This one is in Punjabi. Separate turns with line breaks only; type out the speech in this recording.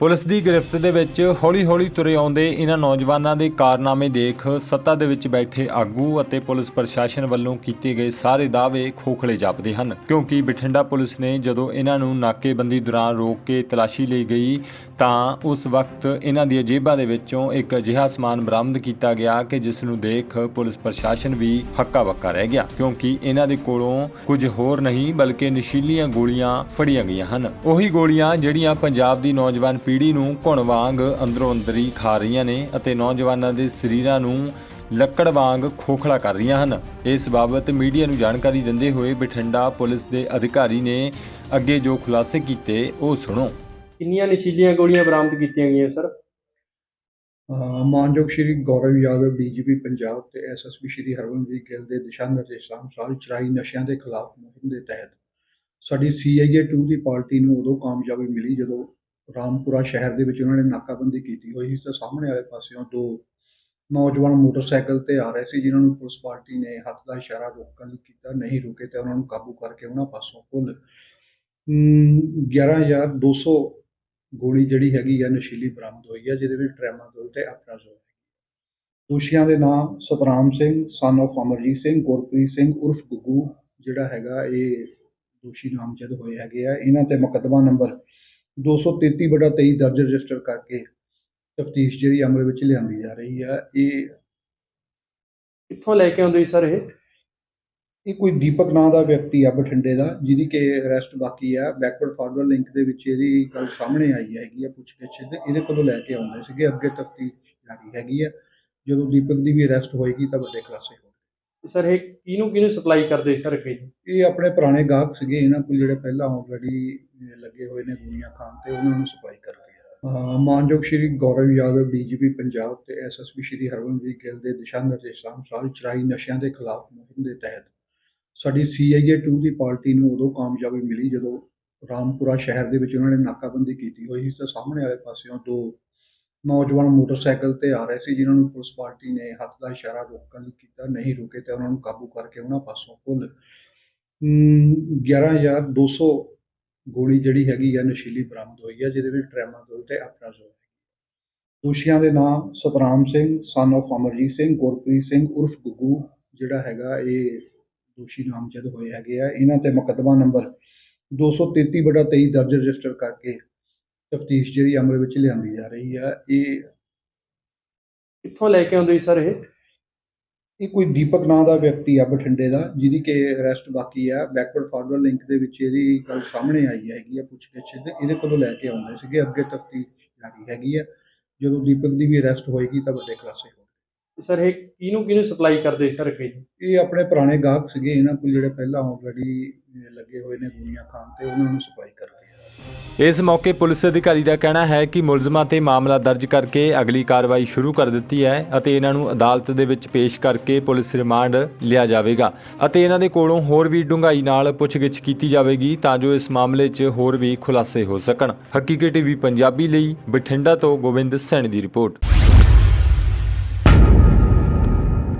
ਪੁਲਿਸ ਦੀ ਗ੍ਰਿਫਤ ਦੇ ਵਿੱਚ ਹੌਲੀ-ਹੌਲੀ ਤੁਰੇ ਆਉਂਦੇ ਇਹਨਾਂ ਨੌਜਵਾਨਾਂ ਦੇ ਕਾਰਨਾਮੇ ਦੇਖ ਸੱਤਾ ਦੇ ਵਿੱਚ ਬੈਠੇ ਆਗੂ ਅਤੇ ਪੁਲਿਸ ਪ੍ਰਸ਼ਾਸਨ ਵੱਲੋਂ ਕੀਤੇ ਗਏ ਸਾਰੇ ਦਾਅਵੇ ਖੋਖਲੇ ਜਾਪਦੇ ਹਨ। ਕਿਉਂਕਿ ਬਠਿੰਡਾ ਪੁਲਿਸ ਨੇ ਜਦੋਂ ਇਹਨਾਂ ਨੂੰ ਨਾਕੇਬੰਦੀ ਦੌਰਾਨ ਰੋਕ ਕੇ ਤਲਾਸ਼ੀ ਲਈ ਗਈ ਤਾਂ ਉਸ ਵਕਤ ਇਹਨਾਂ ਦੀਆਂ ਜੇਬਾਂ ਦੇ ਵਿੱਚੋਂ ਇੱਕ ਅਜਿਹਾ ਸਮਾਨ ਬਰਾਮਦ ਕੀਤਾ ਗਿਆ ਕਿ ਜਿਸ ਨੂੰ ਦੇਖ ਪੁਲਿਸ ਪ੍ਰਸ਼ਾਸਨ ਵੀ ਹੱਕਾ ਬੱਕਾ ਰਹਿ ਗਿਆ, ਕਿਉਂਕਿ ਇਹਨਾਂ ਦੇ ਕੋਲੋਂ ਕੁਝ ਹੋਰ ਨਹੀਂ ਬਲਕਿ ਨਸ਼ੀਲੀਆਂ ਗੋਲੀਆਂ ਫੜੀਆਂ ਗਈਆਂ ਹਨ। ਉਹੀ ਗੋਲੀਆਂ ਜਿਹੜੀਆਂ ਪੰਜਾਬ ਦੀ ਨੌਜਵਾਨ ਪੀੜ੍ਹੀ ਨੂੰ ਘੁਣ ਵਾਂਗ ਅੰਦਰੋਂ ਅੰਦਰੀ ਖਾ ਰਹੀਆਂ ਨੇ ਅਤੇ ਨੌਜਵਾਨਾਂ ਦੇ ਸਰੀਰਾਂ ਨੂੰ ਲੱਕੜ ਵਾਂਗ ਖੋਖਲਾ ਕਰ ਰਹੀਆਂ ਹਨ। ਇਸ ਬਾਬਤ ਮੀਡੀਆ ਨੂੰ ਜਾਣਕਾਰੀ ਦਿੰਦੇ ਹੋਏ ਬਠਿੰਡਾ ਪੁਲਿਸ ਦੇ ਅਧਿਕਾਰੀ ਨੇ ਅੱਗੇ ਜੋ ਖੁਲਾਸੇ ਕੀਤੇ, ਉਹ ਸੁਣੋ।
ਕਿੰਨੀਆਂ ਨਸ਼ੀਲੀਆਂ ਗੋਲੀਆਂ ਬਰਾਮਦ ਕੀਤੀਆਂ ਗਈਆਂ ਸਰ?
ਮਾਨਯੋਗ ਸ਼੍ਰੀ ਗੌਰਵ ਯਾਦਵ ਡੀਜੀਪੀ ਪੰਜਾਬ ਤੇ ਐਸਐਸਪੀ ਸ਼੍ਰੀ ਹਰਵੰਦੀਪ ਗਿੱਲ ਦੇ ਦਿਸ਼ਾ ਨਿਰਦੇਸ਼ਾਂ ਅਨੁਸਾਰ ਚਰਾਈ ਨਸ਼ਿਆਂ ਦੇ ਖਿਲਾਫ ਮੁਹਿੰਮ ਦੇ ਤਹਿਤ ਸਾਡੀ ਸੀਆਈਏ 2 ਦੀ ਪਾਰਟੀ ਨੂੰ ਉਦੋਂ ਕਾਮਯਾਬੀ ਮਿਲੀ ਜਦੋਂ ਰਾਮਪੁਰਾ ਸ਼ਹਿਰ ਦੇ ਵਿੱਚ ਉਹਨਾਂ ਨੇ ਨਾਕਾਬੰਦੀ ਕੀਤੀ ਹੋਈ ਸੀ। ਤਾਂ ਸਾਹਮਣੇ ਵਾਲੇ ਪਾਸਿਓਂ ਦੋ ਨੌਜਵਾਨ ਮੋਟਰਸਾਈਕਲ ਤੇ ਆ ਰਹੇ ਸੀ ਜਿਨ੍ਹਾਂ ਨੂੰ ਪੁਲਿਸ ਪਾਰਟੀ ਨੇ ਹੱਥ ਦਾ ਇਸ਼ਾਰਾ ਰੋਕਣ ਲਈ ਕੀਤਾ ਨਹੀਂ ਰੁਕੇ ਤੇ ਉਹਨਾਂ ਨੂੰ ਕਾਬੂ ਕਰਕੇ ਉਹਨਾਂ ਪਾਸੋਂ ਕੁੱਲ ਅਮ, 11200 ਗੋਲੀ ਜਿਹੜੀ ਹੈਗੀ ਆ, ਨਸ਼ੀਲੀ ਬਰਾਮਦ ਹੋਈ ਆ, ਜਿਹਦੇ ਵਿੱਚ ਟ੍ਰੈਮਾਡੋਲ ਤੇ ਅਪਰਾਜ਼ੋਲ ਦੋਸ਼ੀਆਂ ਦੇ ਨਾਮ ਸਤਰਾਮ ਸਿੰਘ ਸਨ of ਅਮਰਜੀਤ ਸਿੰਘ, ਗੁਰਪ੍ਰੀਤ ਸਿੰਘ, ਉਰਫ ਗੁੱਗੂ ਜਿਹੜਾ ਹੈਗਾ, ਇਹ ਦੋਸ਼ੀ ਨਾਮਜ਼ਦ ਹੋਏ ਹੈਗੇ ਆ। ਇਹਨਾਂ ਤੇ ਮੁਕੱਦਮਾ ਨੰਬਰ 233 ਬਟਾ 23 ਦਰਜ ਰਜਿਸਟਰ ਕਰਕੇ ਤਫਤੀਸ਼ ਜਿਹੜੀ ਅਮਲ ਵਿੱਚ ਲਿਆਂਦੀ ਜਾ ਰਹੀ ਆ, ਇਹ
ਕਿੱਥੋਂ ਲੈ ਕੇ ਆਉਂਦੇ ਸਰ ਇਹ?
ਇਹ ਕੋਈ ਦੀਪਕ ਨਾਂ ਦਾ ਵਿਅਕਤੀ ਆ ਬਠਿੰਡੇ ਦਾ ਜਿਹਦੀ ਕਿ ਅਰੈਸਟ ਬਾਕੀ ਆ ਬੈਕਵਰਡ ਫਾਰਵਰਡ ਲਿੰਕ ਦੇ ਵਿੱਚ ਇਹਦੀ ਗੱਲ ਸਾਹਮਣੇ ਆਈ ਹੈਗੀ ਆ ਪੁੱਛਗਿੱਛ ਤੇ ਇਹਦੇ ਕੋਲੋਂ ਲੈ ਕੇ ਆਉਂਦੇ ਸੀਗੇ ਅੱਗੇ ਤਫਤੀਸ਼ ਜਾਰੀ ਹੈਗੀ ਆ। ਜਦੋਂ ਦੀਪਕ ਦੀ ਵੀ ਅਰੈਸਟ ਹੋਏਗੀ ਤਾਂ ਵੱਡੇ ਖੁਲਾਸੇ ਹੋਣਗੇ।
ਸਰ ਇਹ ਕਿਹਨੂੰ ਕਿਹਨੂੰ ਸਪਲਾਈ ਕਰਦੇ ਸਰ ਇਹ
ਇਹ ਆਪਣੇ ਪੁਰਾਣੇ ਗਾਹਕ ਸੀਗੇ ਇਹਨਾਂ ਕੋਲ ਜਿਹੜੇ ਪਹਿਲਾਂ ਆਲਰੇਡੀ ਲੱਗੇ ਹੋਏ ਨੇ ਗੋਲੀਆਂ ਖਾਣ ਤੇ ਉਹਨਾਂ ਨੂੰ ਸਪਲਾਈ ਕਰਕੇ ਆ। ਮਾਨਯੋਗ ਸ਼੍ਰੀ ਗੌਰਵ ਯਾਦਵ ਡੀਜੀਪੀ ਪੰਜਾਬ ਤੇ ਐਸਐਸਪੀ ਸ਼੍ਰੀ ਹਰਵੰਦੀਪ ਗਿੱਲ ਦੇ ਦਿਸ਼ਾ ਨਿਰਦੇਸ਼ਾਂ ਅਨੁਸਾਰ ਚਰਾਈ ਨਸ਼ਿਆਂ ਦੇ ਖਿਲਾਫ ਮੁਹਿੰਮ ਦੇ ਤਹਿਤ ਸਾਡੀ ਸੀਆਈਏ 2 ਦੀ ਪਾਰਟੀ ਨੂੰ ਉਦੋਂ ਕਾਮਯਾਬੀ ਮਿਲੀ ਜਦੋਂ ਰਾਮਪੁਰਾ ਸ਼ਹਿਰ ਦੇ ਵਿੱਚ ਉਹਨਾਂ ਨੇ ਨਾਕਾਬੰਦੀ ਕੀਤੀ ਹੋਈ ਸੀ। ਤਾਂ ਸਾਹਮਣੇ ਵਾਲੇ ਪਾਸਿਓਂ ਦੋ ਨੌਜਵਾਨ ਮੋਟਰਸਾਈਕਲ ਤੇ ਆ ਰਹੇ ਸੀ ਜਿਨ੍ਹਾਂ ਨੂੰ ਪੁਲਿਸ ਪਾਰਟੀ ਨੇ ਹੱਥ ਦਾ ਇਸ਼ਾਰਾ ਰੋਕਣ ਲਈ ਕੀਤਾ ਨਹੀਂ ਰੁਕੇ ਤੇ ਉਹਨਾਂ ਨੂੰ ਕਾਬੂ ਕਰਕੇ ਉਹਨਾਂ ਪਾਸੋਂ ਕੁੱਲ ਅਮ, 11200 ਗੋਲੀ ਜਿਹੜੀ ਹੈਗੀ ਆ ਨਸ਼ੀਲੀ ਬਰਾਮਦ ਹੋਈ ਹੈ ਜਿਹਦੇ ਵਿੱਚ ਟ੍ਰੈਮਾਡੋਲ ਤੇ ਅਪਰਾਜ਼ੋਲ ਦੋਸ਼ੀਆਂ ਦੇ ਨਾਮ ਸਤਰਾਮ ਸਿੰਘ ਸਨ of ਅਮਰਜੀਤ ਸਿੰਘ ਗੁਰਪ੍ਰੀਤ ਸਿੰਘ ਉਰਫ ਗੁੱਗੂ ਜਿਹੜਾ ਹੈਗਾ ਇਹ ਦੋਸ਼ੀ ਨਾਮਜ਼ਦ ਹੋਏ ਹੈਗੇ ਆ ਇਹਨਾਂ ਤੇ ਮੁਕੱਦਮਾ ਨੰਬਰ 233 ਬਟਾ 23 ਦਰਜ ਰਜਿਸਟਰ ਕਰਕੇ ਤਫਤੀਸ਼ ਜਿਹੜੀ ਅਮਲ ਵਿੱਚ ਲਿਆਂਦੀ ਜਾ ਰਹੀ ਆ। ਇਹ
ਕਿੱਥੋਂ ਲੈ ਕੇ ਆਉਂਦੇ ਸਰ ਇਹ?
ਇਹ ਕੋਈ ਦੀਪਕ ਨਾਂ ਦਾ ਵਿਅਕਤੀ ਆ ਬਠਿੰਡੇ ਦਾ ਜਿਹਦੀ ਕਿ ਅਰੈਸਟ ਬਾਕੀ ਆ। ਬੈਕਵਰਡ ਫਾਰਵਰਡ ਲਿੰਕ ਦੇ ਵਿੱਚ ਇਹਦੀ ਗੱਲ ਸਾਹਮਣੇ ਆਈ ਹੈਗੀ ਆ ਪੁੱਛਗਿੱਛ ਤੇ ਇਹਦੇ ਕੋਲੋਂ ਲੈ ਕੇ ਆਉਂਦੇ ਸੀਗੇ। ਅੱਗੇ ਤਫਤੀਸ਼ ਜਾਰੀ ਹੈਗੀ ਆ। ਜਦੋਂ ਦੀਪਕ ਦੀ ਵੀ ਅਰੈਸਟ ਹੋਏਗੀ ਤਾਂ ਵੱਡੇ ਖੁਲਾਸੇ
ਸਰ ਇਹ ਕਿਹਨੂੰ ਕਿਹਨੂੰ ਸਪਲਾਈ ਕਰਦੇ ਸਰ ਇਹ
ਇਹ ਆਪਣੇ ਪੁਰਾਣੇ ਗਾਹਕ ਸੀਗੇ ਇਹਨਾਂ ਕੋਲ ਜਿਹੜੇ ਪਹਿਲਾਂ ਆਲਰੇਡੀ ਲੱਗੇ ਹੋਏ ਨੇ ਗੋਲੀਆਂ ਖਾਣ ਤੇ ਉਹਨਾਂ ਨੂੰ ਸਪਲਾਈ ਕਰਕੇ ਆ।
ਇਸ ਮੌਕੇ ਪੁਲਿਸ ਅਧਿਕਾਰੀ ਦਾ ਕਹਿਣਾ ਹੈ ਕਿ ਮੁਲਜ਼ਮਾਂ ਤੇ ਮਾਮਲਾ ਦਰਜ ਕਰਕੇ ਅਗਲੀ ਕਾਰਵਾਈ ਸ਼ੁਰੂ ਕਰ ਦਿੱਤੀ ਹੈ ਅਤੇ ਇਹਨਾਂ ਨੂੰ ਅਦਾਲਤ ਦੇ ਵਿੱਚ ਪੇਸ਼ ਕਰਕੇ ਪੁਲਿਸ ਰਿਮਾਂਡ ਲਿਆ ਜਾਵੇਗਾ ਅਤੇ ਇਹਨਾਂ ਦੇ ਕੋਲੋਂ ਹੋਰ ਵੀ ਡੂੰਘਾਈ ਨਾਲ ਪੁੱਛਗਿੱਛ ਕੀਤੀ ਜਾਵੇਗੀ ਤਾਂ ਜੋ ਇਸ ਮਾਮਲੇ 'ਚ ਹੋਰ ਵੀ ਖੁਲਾਸੇ ਹੋ ਸਕਣ। ਹਕੀਕੀ ਟੀਵੀ ਪੰਜਾਬੀ ਲਈ ਬਠਿੰਡਾ ਤੋਂ ਗੋਬਿੰਦ ਸੈਣੀ ਦੀ ਰਿਪੋਰਟ।